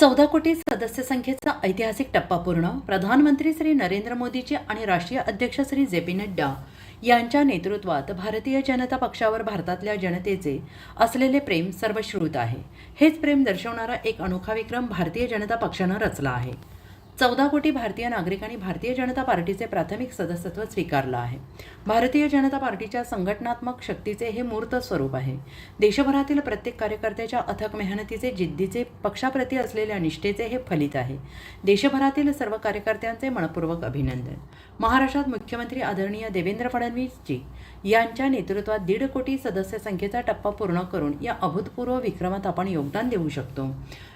चौदा कोटी सदस्य संख्येचा ऐतिहासिक टप्पा पूर्ण. प्रधानमंत्री श्री नरेंद्र मोदीजी आणि राष्ट्रीय अध्यक्ष श्री जे पी नड्डा यांच्या नेतृत्वात भारतीय जनता पक्षावर भारतातल्या जनतेचे असलेले प्रेम सर्वश्रुत आहे. हेच प्रेम दर्शवणारा एक अनोखा विक्रम भारतीय जनता पक्षानं रचला आहे. चौदा कोटी भारतीय नागरिकांनी भारतीय जनता पार्टीचे प्राथमिक सदस्यत्व स्वीकारलं आहे. भारतीय जनता पार्टीच्या संघटनात्मक शक्तीचे हे मूर्त स्वरूप आहे. देशभरातील प्रत्येक कार्यकर्त्याच्या अथक मेहनतीचे जिद्दीचे पक्षाप्रती असलेल्या निष्ठेचे हे फलित आहे. देशभरातील सर्व कार्यकर्त्यांचे मनपूर्वक अभिनंदन. महाराष्ट्रात मुख्यमंत्री आदरणीय देवेंद्र फडणवीसजी यांच्या नेतृत्वात दीड कोटी सदस्य संख्येचा टप्पा पूर्ण करून या अभूतपूर्व विक्रमात आपण योगदान देऊ शकतो.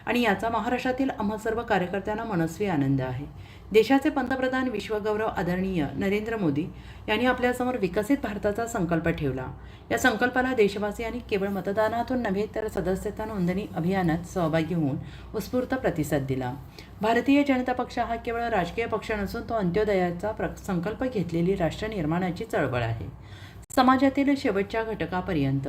आणि याचा महाराष्ट्रातील आम्हा सर्व कार्यकर्त्यांना मनस्वी आनंद आहे. देशाचे पंतप्रधान विश्वगौरव आदरणीय नरेंद्र मोदी यांनी आपल्यासमोर विकसित भारताचा संकल्प ठेवला. या संकल्पाला देशवासियांनी केवळ मतदानातून नव्हे तर सदस्यता नोंदणी अभियानात सहभागी होऊन उत्स्फूर्त प्रतिसाद दिला. भारतीय जनता पक्ष हा केवळ राजकीय पक्ष नसून तो अंत्योदयाचा प्र संकल्प घेतलेली राष्ट्र निर्माणाची चळवळ आहे. समाजातील शेवटच्या घटकापर्यंत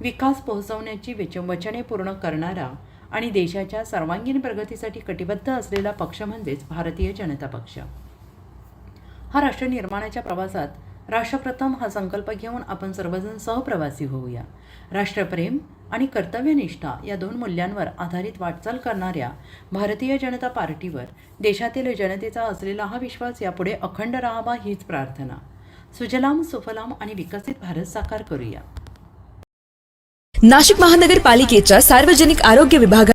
विकास पोहोचवण्याची वचने पूर्ण करणारा आणि देशाच्या सर्वांगीण प्रगतीसाठी कटिबद्ध असलेला पक्ष म्हणजेच भारतीय जनता पक्ष. हा राष्ट्र निर्माणाच्या प्रवासात राष्ट्रप्रथम हा संकल्प घेऊन आपण सर्वजण सहप्रवासी होऊया. राष्ट्रप्रेम आणि कर्तव्यनिष्ठा या दोन मूल्यांवर आधारित वाटचाल करणाऱ्या भारतीय जनता पार्टीवर देशातील जनतेचा असलेला हा विश्वास यापुढे अखंड राहावा हीच प्रार्थना. सुजलाम सुफलाम आणि विकसित भारत साकार करूया. नाशिक महानगरपालिकेच्या सार्वजनिक आरोग्य विभागा